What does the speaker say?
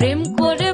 প্রেম করে